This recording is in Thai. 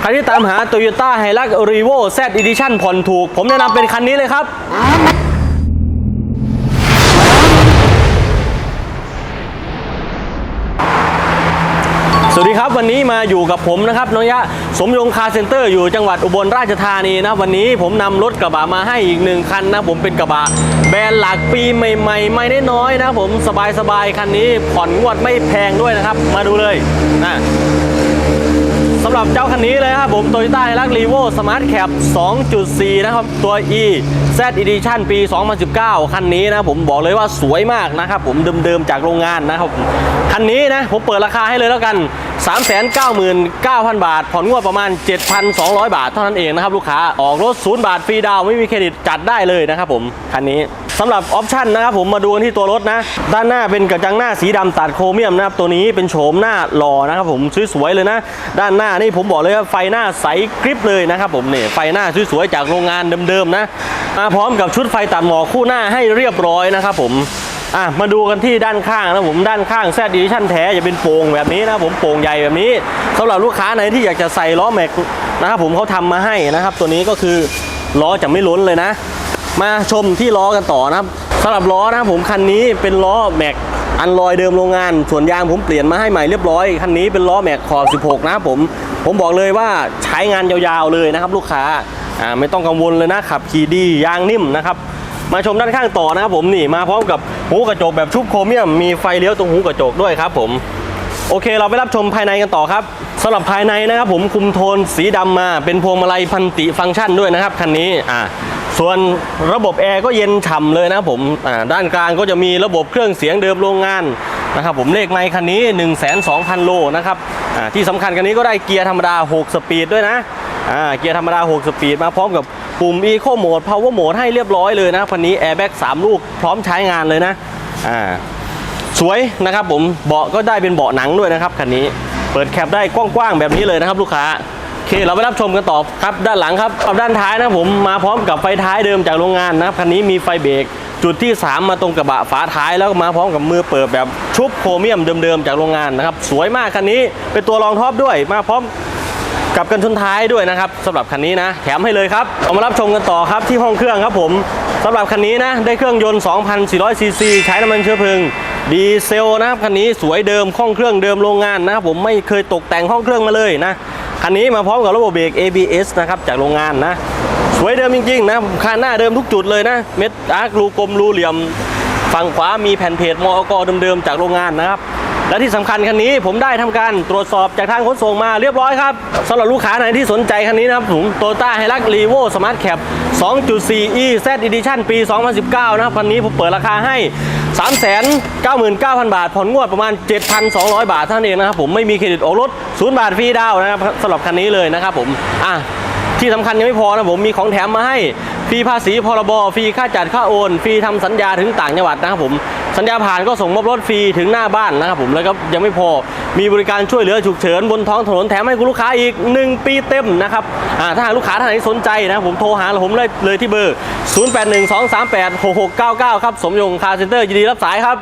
ใครที่ตามหา Toyota h i l u x Revo Z Edition ผ่อนถูก ผมแนะนำเป็นคันนี้เลยครับ สวัสดีครับวันนี้มาอยู่กับผมนะครับน้องยะสมยงคาร์เซ็นเตอร์อยู่จังหวัดอุบลราชธานีนะวันนี้ผมนำรถกระบะมาให้อีกหนึ่งคันนะผมเป็นกระบะแบรนด์หลักปีใหม่ๆ ไม่ได้น้อยนะผมสบายๆคันนี้ผ่อนงวดไม่แพงด้วยนะครับ มาดูเลยนะ สำหรับเจ้าคันนี้เลยครับผม Toyota h i l u x Revo Smart Cap 2.4 นะครับ ตัว E Z Edition ปี 2019 คันนี้นะผมบอกเลยว่าสวยมากนะครับผมเดิมๆจากโรงงานนะครับ คันนี้นะผมเปิดราคาให้เลยแล้วกัน 399,000 บาท ผ่อนงวดประมาณ 7,200 บาทเท่านั้นเองนะครับลูกค้า ออกรถ 0 บาทฟรีดาวไม่มีเครดิตจัดได้เลยนะครับผม คันนี้ สำหรับออปชั่นนะครับผมมาดูกันที่ตัวรถนะ ด้านหน้าเป็นกระจังหน้าสีดำตัดโครเมียมนะครับตัวนี้เป็นโฉมหน้าหล่อนะครับผมสวยๆเลยนะ ด้านหน้านี่ผมบอกเลยว่าไฟหน้าใสกริบเลยนะครับผมเนี่ยไฟหน้าสวยๆจากโรงงานเดิมๆนะมาพร้อมกับชุดไฟตัดหมอกคู่หน้าให้เรียบร้อยนะครับผมอะมาดูกันที่ด้านข้างนะผมด้านข้างแซดดิชั่นแท้จะเป็นโป่งแบบนี้นะผมโป่งใหญ่แบบนี้สำหรับลูกค้าไหนที่อยากจะใส่ล้อแม็กนะครับผมเขาทำมาให้นะครับ ตัวนี้ก็คือล้อจะไม่ล้นเลยนะ มาชมที่ล้อกันต่อนะครับสำหรับล้อนะครับผมคันนี้เป็นล้อแม็กอันลอยเดิมโรงงาน ส่วนยางผมเปลี่ยนมาให้ใหม่เรียบร้อย คันนี้เป็นล้อแม็กขอบ 16 นะครับผม ผมบอกเลยว่าใช้งานยาวๆเลยนะครับลูกค้าอ่าไม่ต้องกังวลเลยนะขับขี่ดียางนิ่มนะครับมาชมด้านข้างต่อนะครับผมนี่มาพร้อมกับหูกระจกแบบชุบโครเมียมมีไฟเลี้ยวตรงหูกระจกด้วยครับผมโอเค เราไปรับชมภายในกันต่อครับสำหรับภายในนะครับผมคุมโทนสีดำมาเป็นพวงมาลัยพันติฟังก์ชันด้วยนะครับคันนี้อ่า ส่วนระบบแอร์ก็เย็นฉ่ำเลยนะครับผมด้านกลางก็จะมีระบบเครื่องเสียงเดิมโรงงานนะครับผมเลขไมค์คันนี้ 1 2 0 0 0 โลนะครับที่สำคัญคันนี้ก็ได้เกียร์ธรรมดา 6 สปีดด้วยนะเกียร์ธรรมดา 6 สปีดมาพร้อมกับปุ่ม Eco Mode Power Mode ให้เรียบร้อยเลยนะคันนี้แอร์แบ็ก3ลูกพร้อมใช้งานเลยนะสวยนะครับผมเบาะก็ได้เป็นเบาะหนังด้วยนะครับคันนี้เปิดแคปได้กว้างๆแบบนี้เลยนะครับลูกค้า โอเคเราไปรับชมกันต่อครับด้านหลังครับกับด้านท้ายนะผมมาพร้อมกับไฟท้ายเดิมจากโรงงานนะครับคันนี้มีไฟเบรกจุดที่ 3 มาตรงกระบะฝาท้ายแล้วก็มาพร้อมกับมือเปิดแบบชุบโครเมียมเดิมๆจากโรงงานนะครับสวยมากคันนี้เป็นตัวรองท็อปด้วยมาพร้อมกับกันชนท้ายด้วยนะครับสำหรับคันนี้นะแถมให้เลยครับเอามารับชมกันต่อครับที่ห้องเครื่องครับผมสำหรับคันนี้นะได้เครื่องยนต์ 2,400 ซีซีใช้น้ำมันเชื้อเพลิงดีเซลนะครับคันนี้สวยเดิมห้องเครื่องเดิมโรงงานนะครับผมไม่เคยตกแต่งห้องเครื่องมาเลยนะ คันนี้มาพร้อมกับระบบเบรก ABS นะครับจากโรงงานนะ สวยเดิมจริงๆนะคันหน้าเดิมทุกจุดเลยนะ เม็ดอาร์ครูกลมรูเหลี่ยม ฝั่งขวามีแผ่นเพจมอกเดิมๆจากโรงงานนะครับ และที่สำคัญคันนี้ผมได้ทำการตรวจสอบจากทางขนส่งมาเรียบร้อยครับสำหรับลูกค้าไหนที่สนใจคันนี้นะครับผมโตต้าไฮรักรีโวสมาร์ทแคป 2.4 e Z Edition ปี 2019 นะครับคันนี้ผมเปิดราคาให้ 399,000 บาท ผ่อนงวดประมาณ 7,200 บาทเท่านั้นเองนะครับผมไม่มีเครดิตออกรถ0บาทฟรีดาวนะครับสำหรับคันนี้เลยนะครับผมอะที่สำคัญยังไม่พอนะผมมีของแถมมาให้ ฟรีภาษีพรบ ฟรีค่าจัดค่าโอน ฟรีทำสัญญาถึงต่างจังหวัดนะครับผมสัญญาผ่านก็ส่งมอบรถฟรีถึงหน้าบ้านนะครับผมแล้วก็ยังไม่พอมีบริการช่วยเหลือฉุกเฉินบนท้องถนนแถมให้คุณลูกค้าอีก 1 ปีเต็มนะครับอ่าถ้าหากลูกค้าท่านไหนสนใจนะผมโทรหาผมเลยเลยที่เบอร์ 0812386699 ครับสมยงคาร์เซ็นเตอร์ยินดีรับสายครับ